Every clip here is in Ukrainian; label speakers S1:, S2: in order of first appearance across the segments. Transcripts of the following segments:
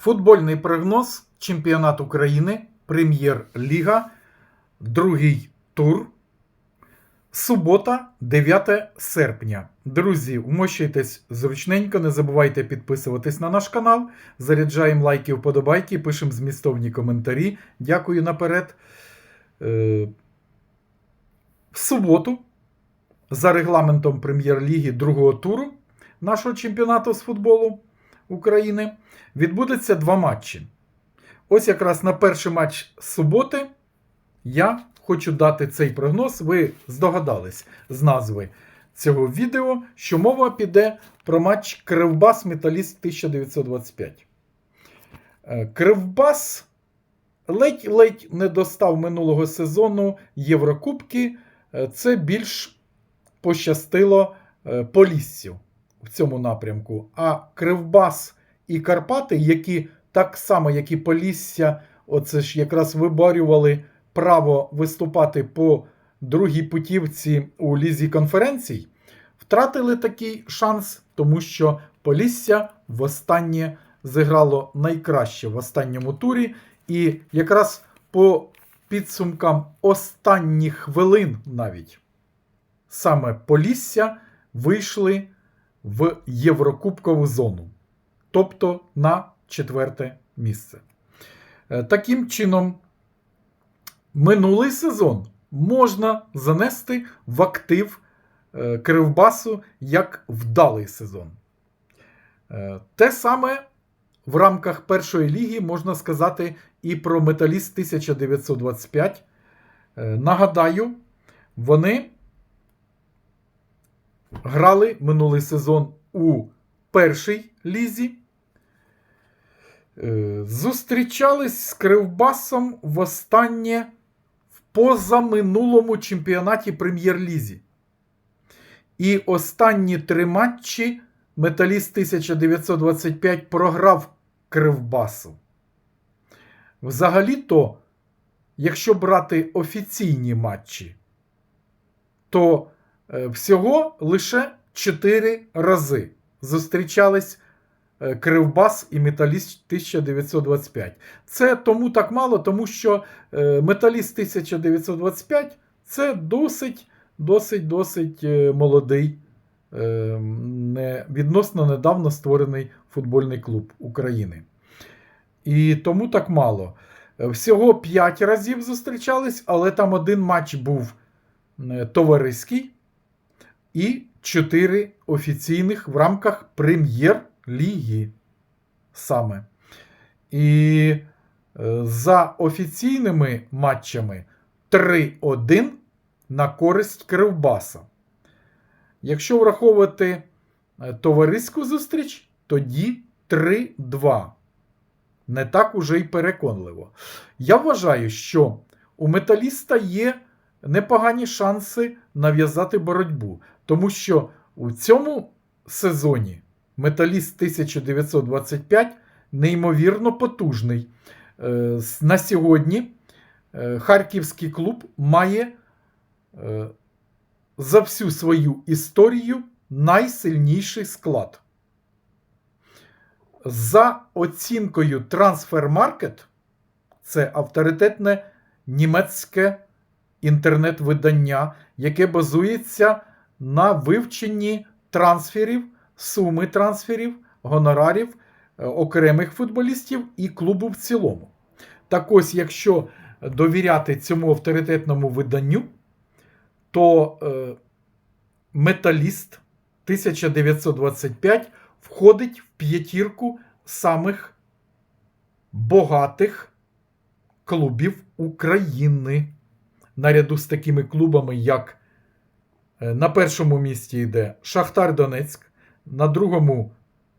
S1: Футбольний прогноз Чемпіонат України, Прем'єр-ліга, другий тур. Субота, 9 серпня. Друзі, вмощуйтесь зручненько, не забувайте підписуватись на наш канал. Заряджаємо лайки, вподобайки, пишемо змістовні коментарі. Дякую наперед. Е, В суботу, за регламентом Прем'єр-ліги другого туру нашого чемпіонату з футболу України, відбудеться два матчі. Ось якраз на перший матч суботи я хочу дати цей прогноз. Ви здогадались з назви цього відео, що мова піде про матч Кривбас Металіст 1925. Е, Кривбас ледь-ледь не достав минулого сезону Єврокубки. Е, Це більш пощастило е, Поліссю в цьому напрямку. А Кривбас і Карпати, які так само, як і Полісся, оце ж якраз виборювали право виступати по другій путівці у лізі конференцій, втратили такий шанс, тому що Полісся востаннє зіграло найкраще в останньому турі. І якраз по підсумкам останніх хвилин навіть саме Полісся вийшли в Єврокубкову зону, тобто на четверте місце. Е, Таким чином, минулий сезон можна занести в актив е, Кривбасу як вдалий сезон. Е, Те саме в рамках першої ліги можна сказати і про Металіст 1925. Е, Нагадаю, вони грали минулий сезон у першій лізі. Е, Зустрічались з Кривбасом востаннє в позаминулому чемпіонаті Прем'єр-лізі. І останні три матчі Металіст 1925 програв Кривбасу. Взагалі-то, якщо брати офіційні матчі, то всього лише 4 рази зустрічались е, Кривбас і Металіст 1925. Це тому так мало, тому що е, Металіст 1925 це досить, досить, досить е, молодий, е, відносно недавно створений футбольний клуб України. І тому так мало. Е, Всього 5 разів зустрічались, але там один матч був е, товариський і 4 офіційних в рамках прем'єр-ліги саме. І е, за офіційними матчами 3-1 на користь Кривбаса. Якщо враховувати е, товариську зустріч, тоді 3-2 не так уже й переконливо. Я вважаю, що у металіста є непогані шанси нав'язати боротьбу, тому що у цьому сезоні металіст 1925 неймовірно потужний. Е, На сьогодні е, харківський клуб має е, за всю свою історію найсильніший склад. За оцінкою Transfermarkt, це авторитетне німецьке інтернет-видання, яке базується на вивченні трансферів, суми трансферів, гонорарів е, окремих футболістів і клубу в цілому. Так ось, якщо довіряти цьому авторитетному виданню, то е, металіст 1925 входить в п'ятірку самих багатих клубів України. Наряду з такими клубами, як на першому місці йде Шахтар Донецьк, на другому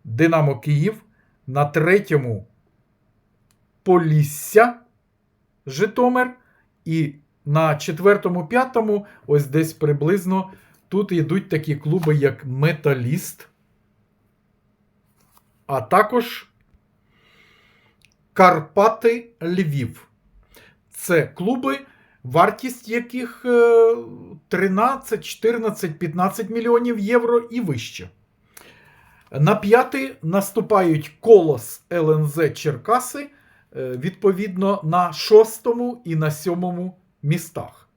S1: Динамо Київ, на третьому Полісся Житомир, і на четвертому, п'ятому, ось десь приблизно тут йдуть такі клуби, як Металіст, а також Карпати Львів. Це клуби, вартість яких е, 13, 14, 15 мільйонів євро і вище. На п'ятий наступають Колос ЛНЗ Черкаси, е, відповідно, на шостому і на сьомому містах.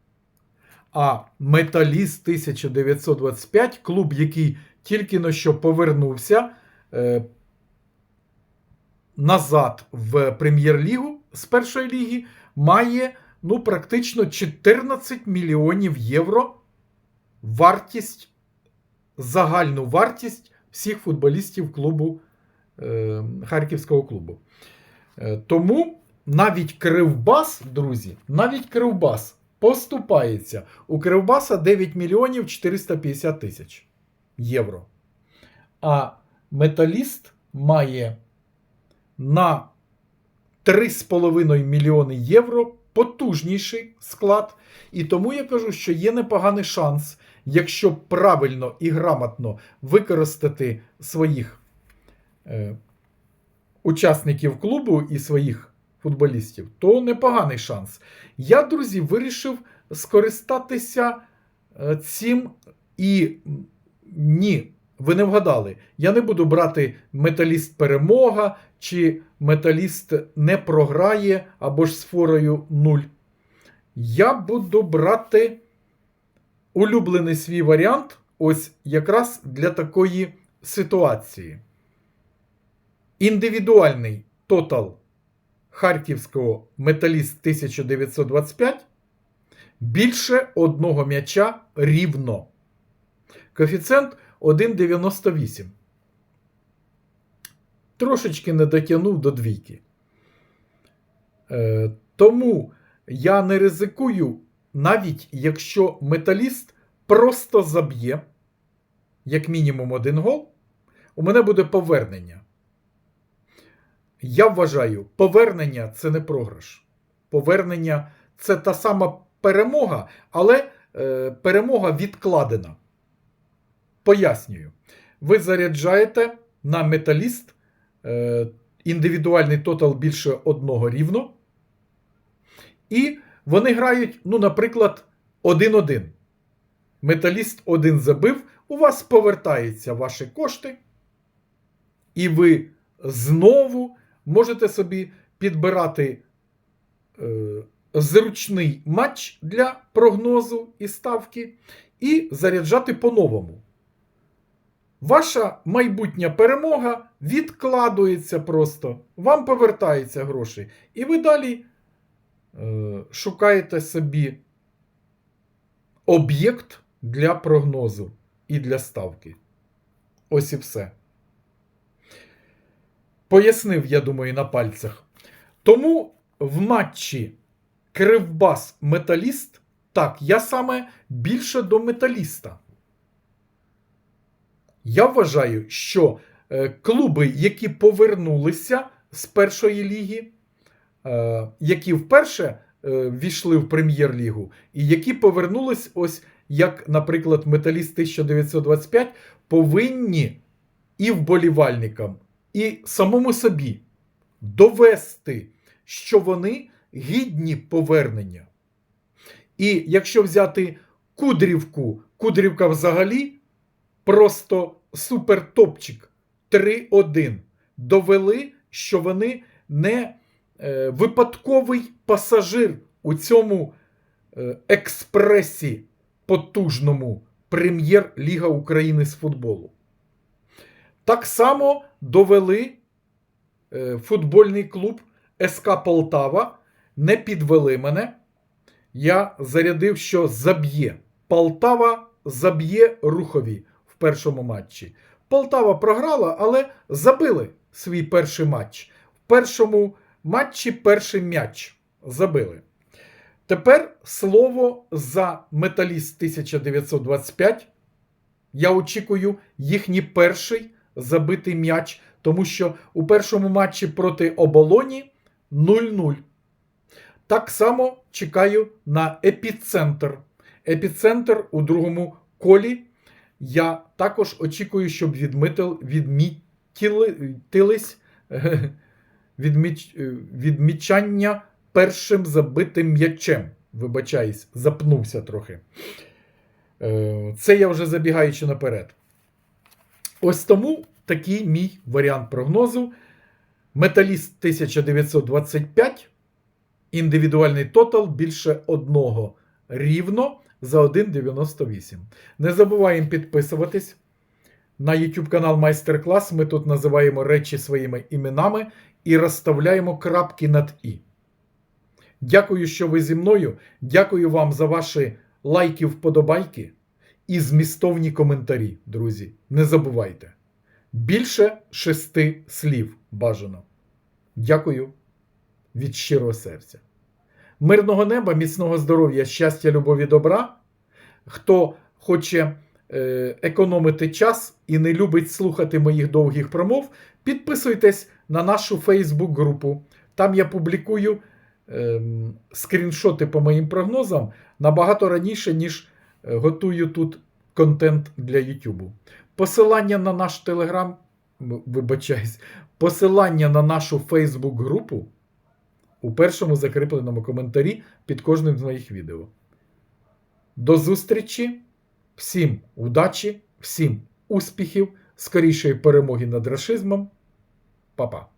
S1: А Металіст 1925, клуб, який тільки но що повернувся е, назад в прем'єр-лігу з першої ліги, має ну, практично 14 мільйонів євро вартість, загальну вартість всіх футболістів клубу е, Харківського клубу. Е, тому навіть Кривбас, друзі, навіть Кривбас поступається. У Кривбаса 9 мільйонів 450 тисяч євро. А металіст має на 3,5 мільйони євро потужніший склад. І тому я кажу, що є непоганий шанс, якщо правильно і грамотно використати своїх е, учасників клубу і своїх футболістів, то непоганий шанс. Я, друзі, вирішив скористатися е, цим і ні, ви не вгадали. Я не буду брати металіст перемога чи металіст не програє або ж з форою 0. Я буду брати улюблений свій варіант ось якраз для такої ситуації. Індивідуальний тотал харківського металіст 1925 більше одного м'яча рівно. Коефіцієнт 1,98. Трошечки не дотягнув до двійки. Е, тому я не ризикую, навіть якщо металіст просто заб'є, як мінімум один гол, у мене буде повернення. Я вважаю, повернення це не програш. Повернення це та сама перемога, але е, перемога відкладена. Пояснюю. Ви заряджаєте на металіст індивідуальний тотал більше одного рівно. І вони грають, ну, наприклад, 1-1. Металіст один забив, у вас повертаються ваші кошти, і ви знову можете собі підбирати е, зручний матч для прогнозу і ставки, і заряджати по-новому. Ваша майбутня перемога відкладується просто, вам повертаються гроші. І ви далі е, шукаєте собі об'єкт для прогнозу і для ставки. Ось і все. Пояснив, я думаю, на пальцях. Тому в матчі Кривбас Металіст, так, я саме більше до металіста. Я вважаю, що е, клуби, які повернулися з першої ліги, е, які вперше е, війшли в прем'єр-лігу, і які повернулись, ось як, наприклад, Металіст 1925, повинні і вболівальникам, і самому собі довести, що вони гідні повернення. І якщо взяти Кудрівку, Кудрівка взагалі просто супертопчик 3-1. Довели, що вони не е, випадковий пасажир у цьому е, експресі потужному Прем'єр-Ліга України з футболу. Так само довели е, футбольний клуб СК Полтава. Не підвели мене. Я зарядив, що заб'є. Полтава заб'є рухові першому матчі. Полтава програла, але забили свій перший матч. В першому матчі перший м'яч забили. Тепер слово за металіст 1925. Я очікую їхній перший забитий м'яч, тому що у першому матчі проти оболоні 0-0. Так само чекаю на епіцентр. Епіцентр у другому колі. Я також очікую, щоб відмітил, відмітились відміч, відмічання першим забитим м'ячем. Вибачаюсь, запнувся трохи. Е, Це я вже забігаючи наперед. Ось тому такий мій варіант прогнозу. Металіст 1925, індивідуальний тотал більше одного рівно за 1,98. Не забуваємо підписуватись на YouTube канал Майстер-клас. Ми тут називаємо речі своїми іменами і розставляємо крапки над І. Дякую, що ви зі мною. Дякую вам за ваші лайки, вподобайки і змістовні коментарі, друзі. Не забувайте. Більше шести слів бажано. Дякую від щирого серця. Мирного неба, міцного здоров'я, щастя, любові, добра. Хто хоче е, економити час і не любить слухати моїх довгих промов, підписуйтесь на нашу Фейсбук-групу. Там я публікую ем, скріншоти по моїм прогнозам набагато раніше, ніж е, готую тут контент для Ютубу. Посилання на наш Телеграм, вибачаюсь, посилання на нашу Фейсбук-групу у першому закріпленому коментарі під кожним з моїх відео. До зустрічі! Всім удачі, всім успіхів, скорішої перемоги над рашизмом. Па-па!